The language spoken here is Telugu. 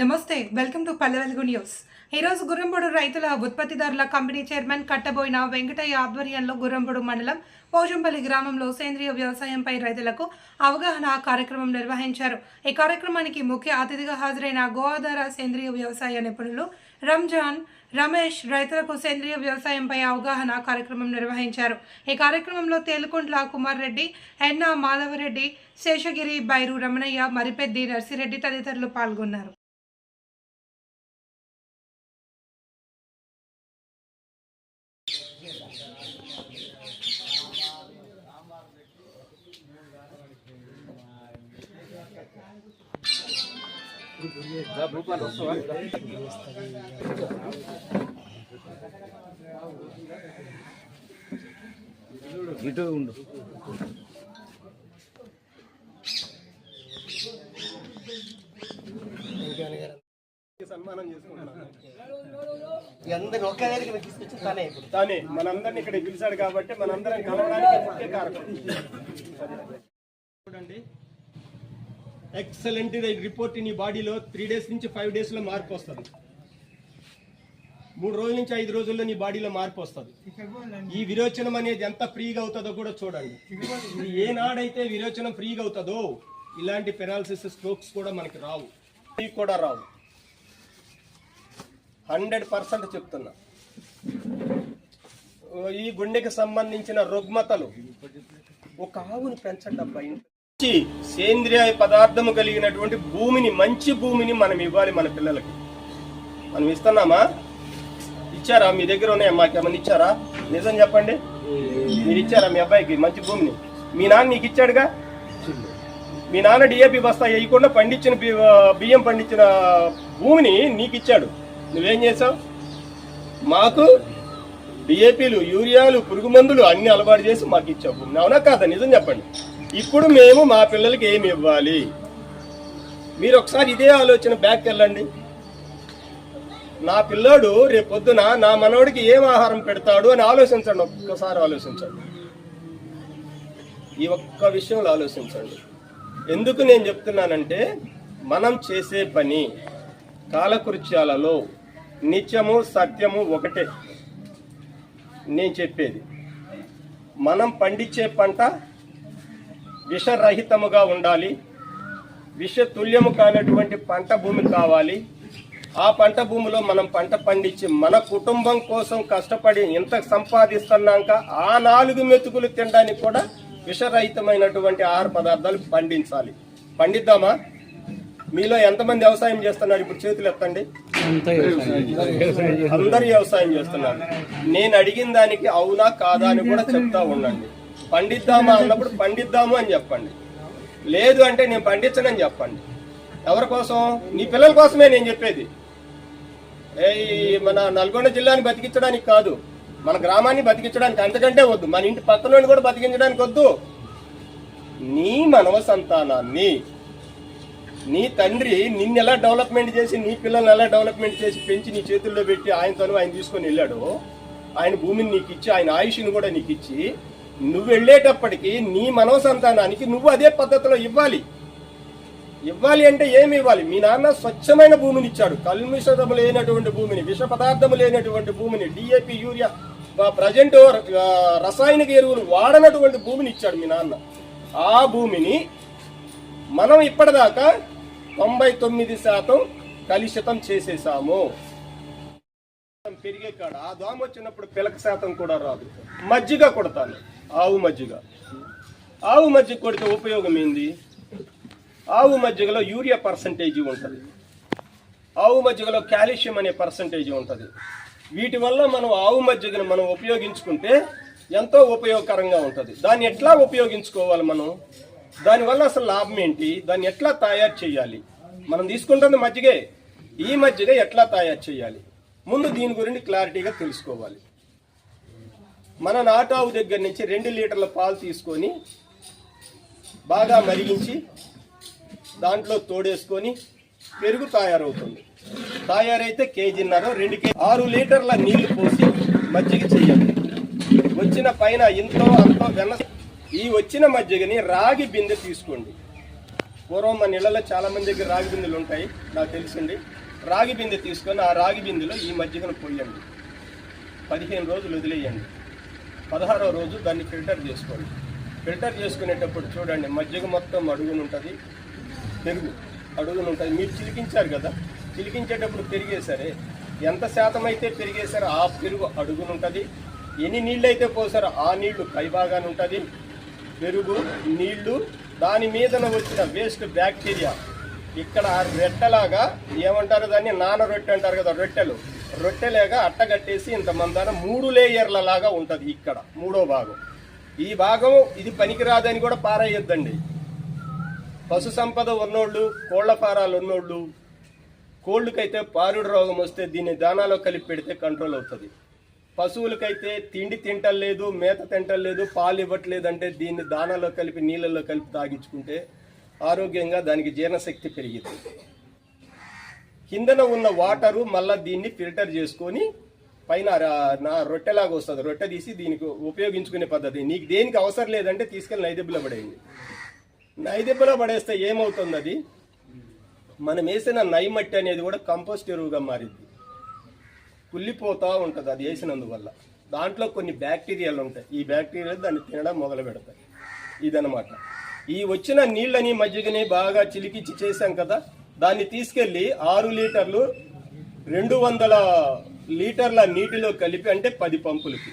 నమస్తే వెల్కమ్ టు పల్లెవెలుగు న్యూస్. ఈరోజు గుర్రంపొడు రైతుల ఉత్పత్తిదారుల కంపెనీ చైర్మన్ కట్టబోయిన వెంకటయ్య ఆధ్వర్యంలో గుర్రంపొడు మండలం పోజంపల్లి గ్రామంలో సేంద్రియ వ్యవసాయంపై రైతులకు అవగాహన కార్యక్రమం నిర్వహించారు. ఈ కార్యక్రమానికి ముఖ్య అతిథిగా హాజరైన గోవాధార సేంద్రియ వ్యవసాయ నిపుణులు రంజాన్ రమేష్ రైతులకు సేంద్రియ వ్యవసాయంపై అవగాహన కార్యక్రమం నిర్వహించారు. ఈ కార్యక్రమంలో తేలుకుంట్ల కుమార్ రెడ్డి ఎన్నా మాధవరెడ్డి శేషగిరి బైరు రమణయ్య మరిపెద్ది నర్సిరెడ్డి తదితరులు పాల్గొన్నారు. ఇటు ఉండు. సన్మానం చేసుకుంటున్నాను దగ్గరికి తీసుకొచ్చి తానే మనందరిని ఇక్కడ పిలిచాడు కాబట్టి మనందరం కలవడానికి ముఖ్య చూడండి ఎక్సలెంట్ రిపోర్ట్ నీ బాడీలో త్రీ డేస్ నుంచి ఫైవ్ డేస్లో మార్పు వస్తుంది. మూడు రోజుల నుంచి ఐదు రోజుల్లో నీ బాడీలో మార్పు వస్తుంది. ఈ విరోచనం అనేది ఎంత ఫ్రీగా అవుతుందో కూడా చూడండి. ఏనాడైతే విరోచనం ఫ్రీగా అవుతుందో ఇలాంటి పెనాలసిస్ స్ట్రోక్స్ కూడా మనకి రావు. ఫ్రీ కూడా రావు. హండ్రెడ్ పర్సెంట్ చెప్తున్నా. ఈ గుండెకి సంబంధించిన రుగ్మతలు ఒక ఆవుని పెంచండి అబ్బాయి సేంద్రియ పదార్థము కలిగినటువంటి భూమిని మంచి భూమిని మనం ఇవ్వాలి మన పిల్లలకి. మనం ఇస్తున్నామా? ఇచ్చారా? మీ దగ్గర ఉన్నాయా? మాకేమన్నా ఇచ్చారా? నిజం చెప్పండి. మీరు ఇచ్చారా మీ అబ్బాయికి మంచి భూమిని? మీ నాన్న నీకు ఇచ్చాడుగా? మీ నాన్న డిఏపి బస్తా వేయకుండా పండించిన బి- బియ్యం పండించిన భూమిని నీకు ఇచ్చాడు. నువ్వేం చేసావు మాకు డిఏపీలు యూరియాలు పురుగు మందులు అన్ని అలవాటు చేసి మాకు ఇచ్చావు భూమిని. అవునా కాదా? నిజం చెప్పండి. ఇప్పుడు మేము మా పిల్లలకి ఏమి ఇవ్వాలి? మీరు ఒకసారి ఇదే ఆలోచన బ్యాక్ వెళ్ళండి. నా పిల్లోడు రేపు పొద్దున నా మనవడికి ఏం ఆహారం పెడతాడు అని ఆలోచించండి. ఒక్కసారి ఆలోచించండి. ఈ ఒక్క విషయంలో ఆలోచించండి. ఎందుకు నేను చెప్తున్నానంటే మనం చేసే పని కాలకృత్యాలలో నిత్యము సత్యము ఒకటే. నేను చెప్పేది. మనం పండించే పంట విషరహితముగా ఉండాలి. విషతుల్యము కానటువంటి పంట భూమి కావాలి. ఆ పంట భూమిలో మనం పంట పండించి మన కుటుంబం కోసం కష్టపడి ఇంత సంపాదిస్తున్నాక ఆ నాలుగు మెతుకులు తినడానికి కూడా విషరహితమైనటువంటి ఆహార పదార్థాలు పండించాలి. పండిద్దామా? మీలో ఎంతమంది వ్యవసాయం చేస్తున్నారు? ఇప్పుడు చేతులు ఎత్తండి. అందరు వ్యవసాయం చేస్తున్నారు. నేను అడిగిన దానికి అవునా కాదా అని కూడా చెప్తా ఉండండి. పండిద్దామా అన్నప్పుడు పండిద్దాము అని చెప్పండి. లేదు అంటే నేను పండించనని చెప్పండి. ఎవరి కోసం? నీ పిల్లల కోసమే నేను చెప్పేది. ఏ మన నల్గొండ జిల్లాని బతికించడానికి కాదు. మన గ్రామాన్ని బతికించడానికి అంతకంటే వద్దు. మన ఇంటి పక్కలోని కూడా బతికించడానికి వద్దు. నీ మనవ సంతానాన్ని నీ తండ్రి నిన్ను ఎలా డెవలప్మెంట్ చేసి నీ పిల్లల్ని ఎలా డెవలప్మెంట్ చేసి పెంచి నీ చేతుల్లో పెట్టి ఆయనతోనూ ఆయన తీసుకొని వెళ్ళాడు ఆయన భూమిని నీకు ఇచ్చి ఆయన ఆయుష్ని కూడా నీకు ఇచ్చి నువ్వు వెళ్ళేటప్పటికి నీ మనోసంతానానికి నువ్వు అదే పద్ధతిలో ఇవ్వాలి. ఇవ్వాలి అంటే ఏమి ఇవ్వాలి? మీ నాన్న స్వచ్ఛమైన భూమిని ఇచ్చాడు. కల్మిషము లేనటువంటి భూమిని విష పదార్థము లేనటువంటి భూమిని డిఏపి యూరియా ప్రజెంట్ రసాయనిక ఎరువులు వాడనటువంటి భూమిని ఇచ్చాడు మీ నాన్న. ఆ భూమిని మనం ఇప్పటిదాకా తొంభై తొమ్మిది శాతం కలుషితం చేసేసాము. పెరిగే కాడ. ఆ దోమ వచ్చినప్పుడు పిలక శాతం కూడా రాదు. మజ్జిగ కొడతాను. ఆవు మజ్జిగ. ఆవు మజ్జిగ కొడితే ఉపయోగం ఏంది? ఆవు మజ్జిగలో యూరియా పర్సంటేజ్ ఉంటుంది. ఆవు మజ్జిగలో కాల్షియం అనే పర్సంటేజ్ ఉంటుంది. వీటి వల్ల మనం ఆవు మజ్జిగను మనం ఉపయోగించుకుంటే ఎంతో ఉపయోగకరంగా ఉంటుంది. దాన్ని ఎట్లా ఉపయోగించుకోవాలి మనం? దానివల్ల అసలు లాభం ఏంటి? దాన్ని ఎట్లా తయారు చేయాలి? మనం తీసుకుంటుంది మజ్జిగే. ఈ మజ్జిగ ఎట్లా తయారు చేయాలి? ముందు దీని గురించి క్లారిటీగా తెలుసుకోవాలి. మన నాటావు దగ్గర నుంచి రెండు లీటర్ల పాలు తీసుకొని బాగా మరిగించి దాంట్లో తోడేసుకొని పెరుగు తయారవుతుంది. తయారైతే కేజీన్నర రెండు కేజీ ఆరు లీటర్ల నీళ్ళు పోసి మజ్జిగ చేయాలి. వచ్చిన పైన ఇంతో అంతో వెన్న ఈ వచ్చిన మజ్జిగని రాగి బిందె తీసుకోండి. పూర్వం మన నీళ్ళలో చాలామంది దగ్గర రాగి బిందెలు ఉంటాయి నాకు తెలిసింది. రాగి బిందె తీసుకొని ఆ రాగి బిందెలో ఈ మజ్జిగను పోయండి పదిహేను రోజులు వదిలేయండి. పదహారో రోజు దాన్ని ఫిల్టర్ చేసుకోండి. ఫిల్టర్ చేసుకునేటప్పుడు చూడండి మజ్జిగ మొత్తం అడుగునుంటుంది పెరుగు అడుగునుంటుంది. మీరు చిలికించారు కదా చిలికించేటప్పుడు పెరిగేసరే ఎంత శాతం అయితే పెరిగేసారో ఆ పెరుగు అడుగునుంటుంది. ఎన్ని నీళ్ళు అయితే పోసారో ఆ నీళ్ళు పైభాగాన ఉంటుంది పెరుగు నీళ్ళు దాని మీదన వచ్చిన వేస్ట్ బ్యాక్టీరియా ఇక్కడ రెట్టలాగా ఏమంటారు దాన్ని? నాన రొట్టె అంటారు కదా రొట్టెలు. రొట్టెలేగా అట్టగట్టేసి ఇంత మూడు లేయర్ల లాగా ఉంటుంది ఇక్కడ మూడో భాగం. ఈ భాగం ఇది పనికిరాదని కూడా పారేయొద్దండి. పశు సంపద ఉన్నోళ్ళు కోళ్ళ ఫారాలు ఉన్నోళ్ళు కోళ్ళకైతే పారుడు రోగం వస్తే దీన్ని దానాలో కలిపి పెడితే కంట్రోల్ అవుతుంది. పశువులకైతే తిండి తింటలేదు మేత తింటలేదు పాలు ఇవ్వట్లేదు అంటే దీన్ని దానాలో కలిపి నీళ్ళల్లో కలిపి తాగించుకుంటే ఆరోగ్యంగా దానికి జీర్ణశక్తి పెరిగింది. కిందన ఉన్న వాటరు మళ్ళీ దీన్ని ఫిల్టర్ చేసుకొని పైన నా రొట్టెలాగా వస్తుంది. రొట్టె తీసి దీనికి ఉపయోగించుకునే పద్ధతి. నీకు దేనికి అవసరం లేదంటే తీసుకెళ్ళి నైదెబ్బలో పడేయండి. నైదెబ్బలో పడేస్తే ఏమవుతుంది అది? మనం వేసిన నైమట్టి అనేది కూడా కంపోస్ట్ ఎరువుగా మారింది. కుళ్ళిపోతూ ఉంటుంది అది వేసినందువల్ల. దాంట్లో కొన్ని బ్యాక్టీరియాలు ఉంటాయి. ఈ బ్యాక్టీరియాలు దాన్ని తినడం మొదలు పెడతాయి ఇదనమాట ఈ వచ్చిన నీళ్ళని మజ్జిగని బాగా చిలికిచ్చి చేశాం కదా దాన్ని తీసుకెళ్ళి ఆరు లీటర్లు రెండు వందల లీటర్ల నీటిలో కలిపి అంటే పది పంపులకి.